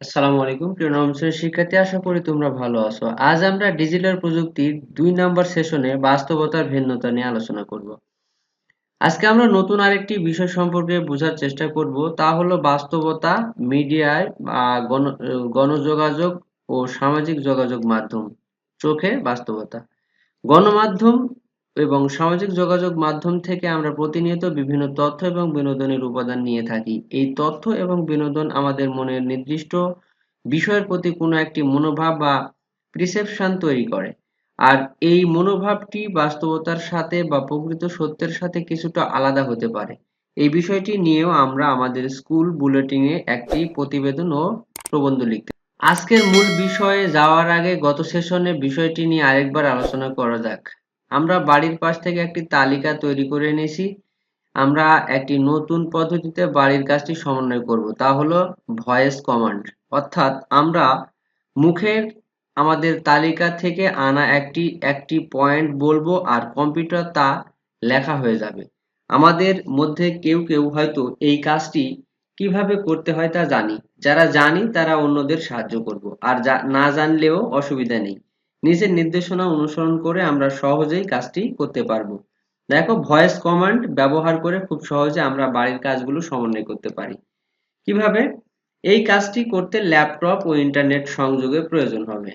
আসসালামু আলাইকুম, প্রিয় নবম শ্রেণির শিক্ষার্থী, আশা করি তোমরা ভালো আছো। আজ আমরা ডিজিটাল প্রযুক্তির দুই নাম্বার সেশনে বাস্তবতার ভিন্নতা নিয়ে আলোচনা করব। আজকে আমরা নতুন আরেকটি বিষয় সম্পর্কে বোঝার চেষ্টা করব, তা হলো বাস্তবতা, মিডিয়ায় গণযোগাযোগ ও সামাজিক যোগাযোগ মাধ্যম, চোখে বাস্তবতা। গণমাধ্যম এবং সামাজিক যোগাযোগ মাধ্যম থেকে আমরা প্রতিনিয়ত বিভিন্ন তথ্য এবং বিনোদনের উপাদান নিয়ে থাকি। এই তথ্য এবং বিনোদন আমাদের মনের নির্দিষ্ট বিষয়ের প্রতি কোনো একটি মনোভাব বা প্রিসেপশন তৈরি করে। আর এই মনোভাবটি বাস্তবতার সাথে বা প্রকৃত সত্যের সাথে কিছুটা আলাদা হতে পারে। এই বিষয়টি নিয়েও আমরা আমাদের স্কুল বুলেটিনে একটি প্রতিবেদন ও প্রবন্ধ লিখতে আজকের মূল বিষয়ে যাওয়ার আগে গত সেশনে বিষয়টি নিয়ে আরেকবার আলোচনা করা যাক। আমরা বাড়ির পাশ থেকে একটি তালিকা তৈরি করে নিয়েছি আমরা একটি নতুন পদ্ধতিতে বাড়ির কাজটি সমন্বয় করব, তা হলো ভয়েস কমান্ড। অর্থাৎ আমরা মুখের আমাদের তালিকা থেকে আনা একটি একটি পয়েন্ট বলব আর কম্পিউটার তা লেখা হয়ে যাবে। আমাদের মধ্যে কেউ কেউ হয়তো এই কাজটি কীভাবে করতে হয় তা জানি। যারা জানি তারা অন্যদের সাহায্য করব। আর না জানলেও অসুবিধা নেই। নিজের নির্দেশনা অনুসরণ করে আমরা সহজেই কাজটি করতে পারব। দেখো ভয়েস কমান্ড ব্যবহার করে খুব সহজে আমরা বাড়ির কাজগুলো সমন্বয় করতে পারি। কীভাবে? এই কাজটি করতে ল্যাপটপ ও ইন্টারনেট সংযোগের প্রয়োজন হবে।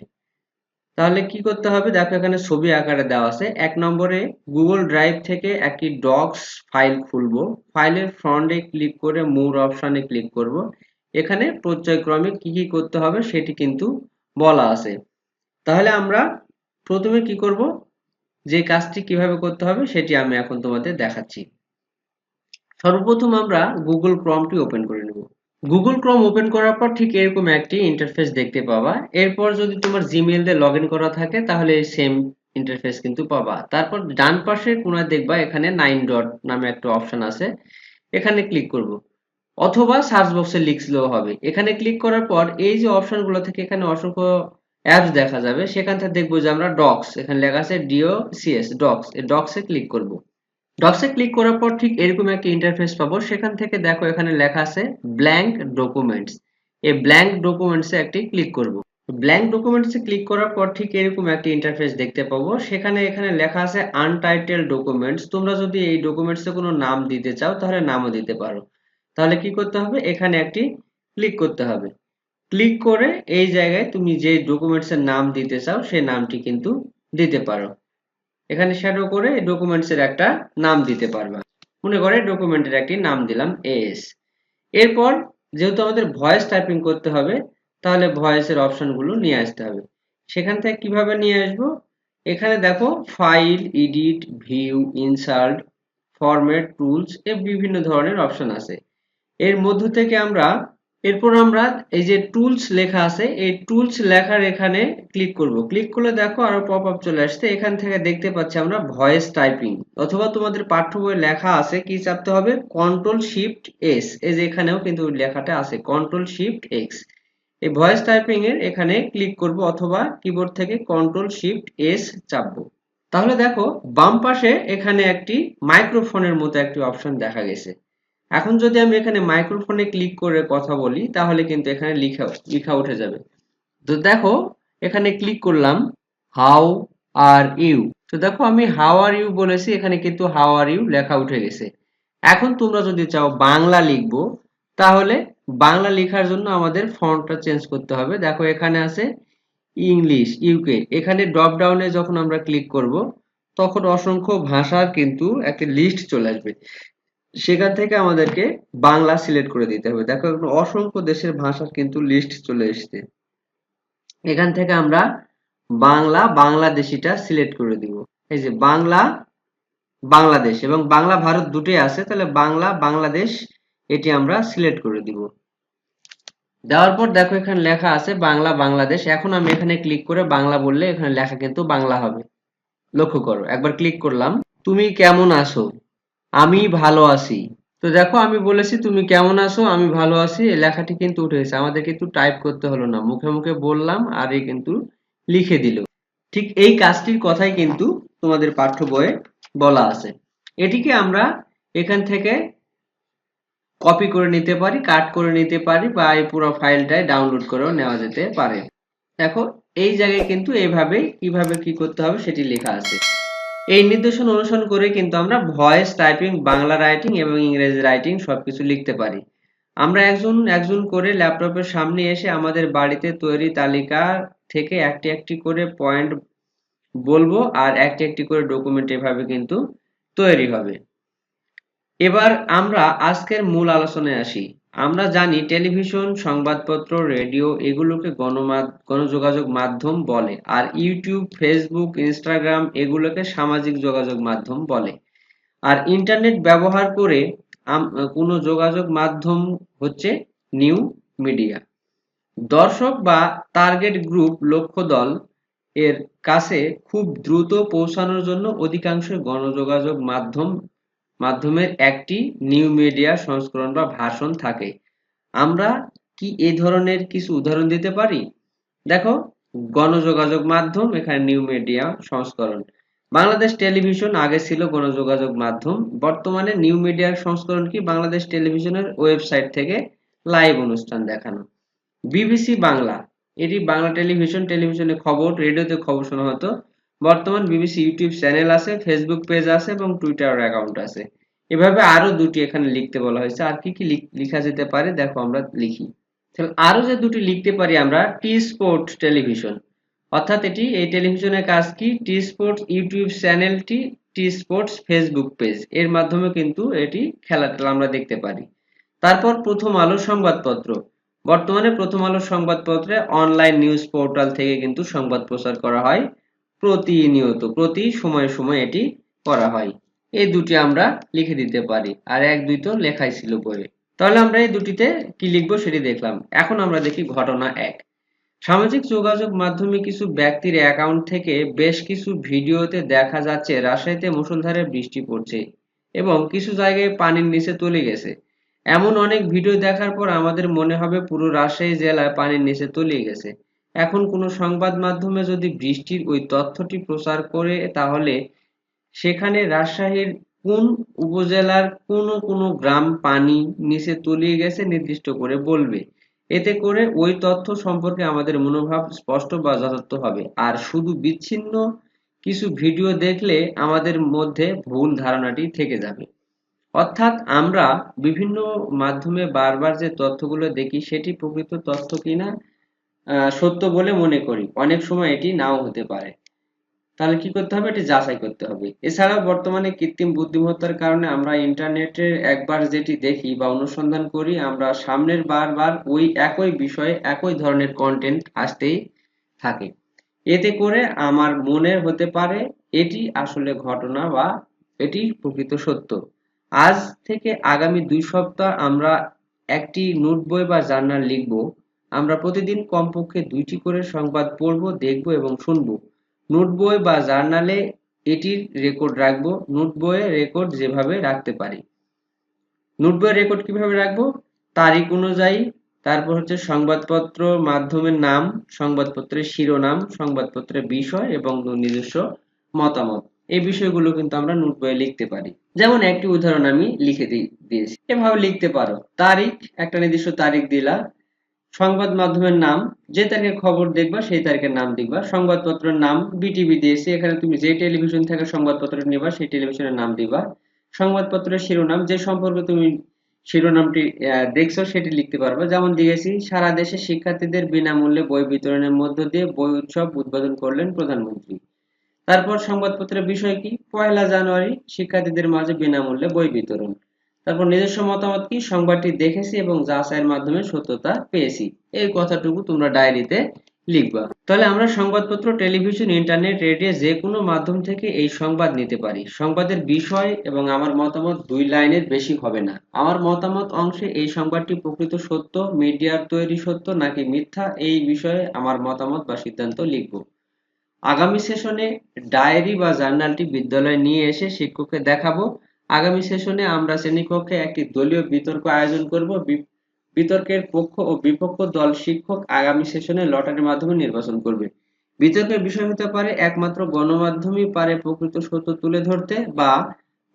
তাহলে কি করতে হবে? দেখো, এখানে ছবি আকারে দেওয়া আছে। এক নম্বরে গুগল ড্রাইভ থেকে একটি ডক্স ফাইল খুলবো। ফাইলের ফ্রন্টে ক্লিক করে মোর অপশানে ক্লিক করব। এখানে পর্যায়ক্রমে কি কি করতে হবে সেটি কিন্তু বলা আছে। তাহলে আমরা প্রথমে কি করব? যে কাজটি কীভাবে করতে হবে সেটি আমি এখন তোমাদের দেখাচ্ছি। সর্বপ্রথম আমরা গুগল ক্রমটি ওপেন করে নেব। গুগল ক্রম ওপেন করার পর ঠিক এরকম একটি ইন্টারফেস দেখতে পাবা। এরপর যদি তোমার জিমেল দিয়ে লগ করা থাকে, তাহলে সেম ইন্টারফেস কিন্তু পাবা। তারপর ডান পাশে কোনায় দেখবা এখানে নাইন ডট নামে একটা অপশন আছে। এখানে ক্লিক করব। অথবা সার্চ বক্সে লিখলেও হবে। এখানে ক্লিক করার পর এই যে অপশনগুলো থেকে এখানে অসংখ্য অ্যাপস দেখা যাবে, সেখান থেকে দেখব যে আমরা ডক্স এখানে লেখা আছে ডিও সিএস ডক্স এই ডক্সে ক্লিক করব। ডক্সে ক্লিক করার পর ঠিক এরকম একটা ইন্টারফেস পাবো, সেখান থেকে দেখো এখানে লেখা আছে ব্ল্যাঙ্ক ডকুমেন্টস এই ব্ল্যাঙ্ক ডকুমেন্টসে একটি ক্লিক করব। ব্ল্যাঙ্ক ডকুমেন্টসে ক্লিক করার পর ঠিক এরকম একটা ইন্টারফেস দেখতে পাবো, সেখানে এখানে লেখা আছে আনটাইটেল ডকুমেন্টস তোমরা যদি এই ডকুমেন্টসে কোনো নাম দিতে চাও, তাহলে নামও দিতে পারো। তাহলে কি করতে হবে? এখানে একটি ক্লিক করতে হবে। ক্লিক করে এই জায়গায় তুমি যে ডকুমেন্টসের নাম দিতে চাও, সেই নামটি কিন্তু দিতে পারো। এখানে শ্যাডো করে ডকুমেন্টসের একটা নাম দিতে পারবা। মনে করে ডকুমেন্টের একটি নাম দিলাম এস এরপর যেহেতু আমাদের ভয়েস টাইপিং করতে হবে, তাহলে ভয়েসের অপশনগুলো নিয়ে আসতে হবে। সেখান থেকে কীভাবে নিয়ে আসব? এখানে দেখো file edit view insert format tools এ বিভিন্ন ধরনের অপশন আছে। এর মধ্য থেকে আমরা এরপর আমরা এই যে টুলস লেখা আছে, এই টুলস লেখার এখানে ক্লিক করব। ক্লিক করলে দেখো আরও পপ আপ চলে আসছে। এখান থেকে দেখতে পাচ্ছি আমরা ভয়েস টাইপিং অথবা তোমাদের পাঠ্য বইয়ে লেখা আছে, কি চাপতে হবে? কন্ট্রোল শিফট এস এই যে এখানেও কিন্তু লেখাটা আছে কন্ট্রোল শিফট এক্স এই ভয়েস টাইপিং এর এখানে ক্লিক করব অথবা কিবোর্ড থেকে কন্ট্রোল শিফট এস চাপবো। তাহলে দেখো বাম পাশে এখানে একটি মাইক্রোফোনের মতো একটি অপশন দেখা গেছে। এখন যদি আমি এখানে মাইক্রোফোনে ক্লিক করে কথা বলি, তাহলে কিন্তু এখানে লিখা লিখা উঠে যাবে। তো দেখো, এখানে ক্লিক করলাম হাউ আর ইউ তো দেখো, আমি হাউ আর ইউ বলেছি, এখানে কিন্তু হাউ আর ইউ লেখা উঠে গেছে। এখন তোমরা যদি চাও বাংলা লিখব, তাহলে বাংলা লেখার জন্য আমাদের ফন্টটা চেঞ্জ করতে হবে। দেখো, এখানে আছে ইংলিশ ইউকে এখানে ড্রপ ডাউনে যখন আমরা ক্লিক করব, তখন অসংখ্য ভাষার কিন্তু একটা লিস্ট চলে আসবে। সেখান থেকে আমাদেরকে বাংলা সিলেক্ট করে দিতে হবে। দেখো, এখন অসংখ্য দেশের ভাষার কিন্তু লিস্ট চলে এসছে। এখান থেকে আমরা বাংলা, বাংলাদেশিটা সিলেক্ট করে দিব। এই যে বাংলা, বাংলাদেশ এবং বাংলা ভারত দুটোই আছে, তাহলে বাংলা, বাংলাদেশ, এটি আমরা সিলেক্ট করে দিব। দেওয়ার পর দেখো এখানে লেখা আছে বাংলা, বাংলাদেশ। এখন আমি এখানে ক্লিক করে বাংলা বললে এখানে লেখা কিন্তু বাংলা হবে। লক্ষ্য করো, একবার ক্লিক করলাম। তুমি কেমন আছো? আমি ভালো আছি। তো দেখো, আমি বলেছি, তুমি কেমন আছো? আমি ভালো আছি। এই লেখাটি কিন্তু উঠে গেছে আমাদের কিন্তু টাইপ করতে হলো না। মুখে মুখে বললাম আর এই কিন্তু লিখে দিল। ঠিক এই কাজটির কথাই কিন্তু তোমাদের পাঠ্য বইয়ে বলা আছে। এটিকে আমরা এখান থেকে কপি করে নিতে পারি কাট করে নিতে পারি বা এই পুরো ফাইলটাই ডাউনলোড করেও নেওয়া যেতে পারে। দেখো, এই জায়গায় কিন্তু এইভাবে কীভাবে কি করতে হবে সেটি লেখা আছে। এই নির্দেশন অনুসরণ করে কিন্তু আমরা ভয়েস টাইপিং বাংলা রাইটিং এবং ইংরেজি রাইটিং সবকিছু লিখতে পারি। আমরা একজন একজন করে ল্যাপটপের সামনে এসে আমাদের বাড়িতে তৈরি তালিকা থেকে একটি একটি করে পয়েন্ট বলব আর একটি একটি করে ডকুমেন্ট এভাবে কিন্তু তৈরি হবে। এবার আমরা আজকের মূল আলোচনায় আসি। আমরা জানি টেলিভিশন, সংবাদপত্র, রেডিও এগুলোকে গণযোগাযোগ মাধ্যম বলে আর ইউটিউব, ফেসবুক, ইনস্টাগ্রাম এগুলোকে সামাজিক যোগাযোগ মাধ্যম বলে। আর ইন্টারনেট ব্যবহার করে কোনো যোগাযোগ মাধ্যম হচ্ছে নিউ মিডিয়া। দর্শক বা টার্গেট গ্রুপ, লক্ষ্য দল এর কাছে খুব দ্রুত পৌঁছানোর জন্য অধিকাংশ গণযোগাযোগ মাধ্যম মাধ্যমের একটি নিউ মিডিয়া সংস্করণ বা ভাষণ থাকে। আমরা কি এই ধরনের কিছু উদাহরণ দিতে পারি? দেখো, গণযোগাযোগ মাধ্যম, এখানে নিউ মিডিয়া সংস্করণ। বাংলাদেশ টেলিভিশন আগে ছিল গণযোগাযোগ মাধ্যম, বর্তমানে নিউ মিডিয়ার সংস্করণ কি? বাংলাদেশ টেলিভিশনের ওয়েবসাইট থেকে লাইভ অনুষ্ঠান দেখানো। বিবিসি বাংলা, এটি বাংলা টেলিভিশন, টেলিভিশনে খবর, রেডিওতে খবর শোনা হতো। বর্তমান বিবিসি ইউটিউব চ্যানেল আছে, ফেসবুক পেজ আছে এবং টুইটার অ্যাকাউন্ট আছে। এভাবে আরও দুটি এখানে লিখতে বলা হয়েছে। আর কি কি লেখা যেতে পারে, দেখো আমরা লিখি। আরও যে দুটি লিখতে পারি আমরা টি স্পোর্ট টেলিভিশন অর্থাৎ এটি, এই টেলিভিশনের কাজ কি? টি স্পোর্টস ইউটিউব চ্যানেলটি টি স্পোর্টস ফেসবুক পেজ। এর মাধ্যমে কিন্তু এটি খেলা খেলাটা আমরা দেখতে পারি। তারপর প্রথম আলো সংবাদপত্র। বর্তমানে প্রথম আলো সংবাদপত্রে অনলাইন নিউজ পোর্টাল থেকে কিন্তু সংবাদ প্রচার করা হয়। প্রতিনিয়ত, প্রতি সময়ে সময় এটি করা হয়। এই দুটি আমরা লিখে দিতে পারি। আর এক, দুই তো লেখাই ছিল বইয়ে। তাহলে আমরা এই দুটিতে কি লিখব সেটি দেখলাম। এখন আমরা দেখি ঘটনা এক। সামাজিক যোগাযোগ মাধ্যমে কিছু ব্যক্তির অ্যাকাউন্ট থেকে বেশ কিছু ভিডিওতে দেখা যাচ্ছে রাজশাহীতে মুষলধারে বৃষ্টি পড়ছে এবং কিছু জায়গায় পানির নিচে তলে গেছে। এমন অনেক ভিডিও দেখার পর আমাদের মনে হবে পুরো রাজশাহী জেলায় পানির নিচে তলিয়ে গেছে। এখন কোনো সংবাদ মাধ্যমে যদি বৃষ্টির ওই তথ্যটি প্রচার করে, তাহলে সেখানে রাজশাহীর কোন উপজেলার কোন কোন গ্রাম পানি নিচে তলিয়ে গেছে নির্দিষ্ট করে বলবে। এতে করে ওই তথ্য সম্পর্কে আমাদের মনোভাব স্পষ্ট বা যথার্থ হবে। আর শুধু বিচ্ছিন্ন কিছু ভিডিও দেখলে আমাদের মধ্যে ভুল ধারণাটি থেকে যাবে। অর্থাৎ আমরা বিভিন্ন মাধ্যমে বারবার যে তথ্যগুলো দেখি, সেটি প্রকৃত তথ্য কিনা সত্য বলে মনে করি। অনেক সময় এটি নাও হতে পারে। তাহলে কি করতে হবে? এটি যাচাই করতে হবে। এছাড়াও বর্তমানে কৃত্রিম বুদ্ধিমত্তার কারণে আমরা ইন্টারনেটে একবার যেটি দেখি বা অনুসন্ধান করি, আমরা সামনের বারবার ওই একই বিষয়ে একই ধরনের কন্টেন্ট আসতেই থাকে। এতে করে আমার মনে হতে পারে এটি আসলে ঘটনা বা এটি প্রকৃত সত্য। আজ থেকে আগামী দুই সপ্তাহ আমরা একটি নোট বই বা জার্নাল লিখব। আমরা প্রতিদিন কমপক্ষে দুইটি করে সংবাদ পড়ব, দেখব এবং শুনব। নোট বই বা জার্নালে এটির রেকর্ড রাখব। নোট বইয়ে রেকর্ড যেভাবে রাখতে পারি। নোট বইয়ের রেকর্ড কীভাবে রাখব? তারিখ অনুযায়ী। তারপর হচ্ছে সংবাদপত্র মাধ্যমের নাম, সংবাদপত্রের শিরোনাম, সংবাদপত্রের বিষয় এবং নিজস্ব মতামত। এই বিষয়গুলো কিন্তু আমরা নোট বইয়ে লিখতে পারি। যেমন একটি উদাহরণ আমি লিখে দিয়েছি। এভাবে লিখতে পারো। তারিখ, একটা নির্দিষ্ট তারিখ দিলা। সংবাদ মাধ্যমের নাম, যে তারিখে খবর দেখবা, সেই তারিখের নাম দেখবা। সংবাদপত্রের নাম বিটিভি দিয়েছে, এখানে তুমি যে টেলিভিশন থেকে সংবাদপত্র নিবা, সেই টেলিভিশনের নাম দিবা। সংবাদপত্রের শিরোনাম, যে সম্পর্কে তুমি শিরোনামটি দেখছ, সেটি লিখতে পারবে। যেমন দিয়েছি, সারা দেশে শিক্ষার্থীদের বিনামূল্যে বই বিতরণের মধ্য দিয়ে বই উৎসব উদ্বোধন করলেন প্রধানমন্ত্রী। তারপর সংবাদপত্রের বিষয় কি? পয়লা জানুয়ারি, শিক্ষার্থীদের মাঝে বিনামূল্যে বই বিতরণ। তারপর নিজস্ব মতামত কি? সংবাদটি দেখেছি এবং যাচাইয়ের মাধ্যমে সত্যতা পেয়েছি। এই কথাটুকু তোমরা ডায়েরিতে লিখবা। তাহলে আমরা সংবাদপত্র, টেলিভিশন, ইন্টারনেট, রেডিও যে কোনো মাধ্যম থেকে এই সংবাদ নিতে পারি। সংবাদের বিষয় এবং আমার মতামত দুই লাইনের বেশি হবে না। আমার মতামত অংশে এই সংবাদটি প্রকৃত সত্য, মিডিয়ার তৈরি সত্য নাকি মিথ্যা, এই বিষয়ে আমার মতামত বা সিদ্ধান্ত লিখব। আগামী সেশনে ডায়েরি বা জার্নালটি বিদ্যালয়ে নিয়ে এসে শিক্ষককে দেখাবো। আগামী সেশনে আমরা শ্রেণীকক্ষে একটি দলীয় বিতর্ক আয়োজন করব। বিতর্কের পক্ষ ও বিপক্ষ দল শিক্ষক আগামী সেশনে লটারির মাধ্যমে নির্বাচন করবে। বিতর্কের বিষয় হতে পারে একমাত্র গণমাধ্যমই পারে প্রকৃত সত্য তুলে ধরতে বা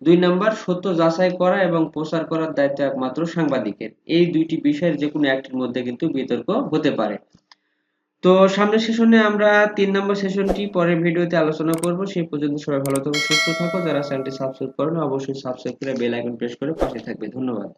দুই নম্বর সত্য যাচাই করা এবং প্রচার করার দায়িত্ব একমাত্র সাংবাদিকের। এই দুইটি বিষয়ের যে কোনো একটির মধ্যে কিন্তু বিতর্ক হতে পারে। তো সামনের সেশনে আমরা তিন নম্বর সেশনটি পরের ভিডিওতে আলোচনা করব। সেই পর্যন্ত সবাই ভালো থাকো, সুস্থ থাকো। যারা চ্যানেলটি সাবস্ক্রাইব করেন অবশ্যই সাবস্ক্রাইব করে বেল আইকন প্রেস করে পাশে থাকবে। ধন্যবাদ।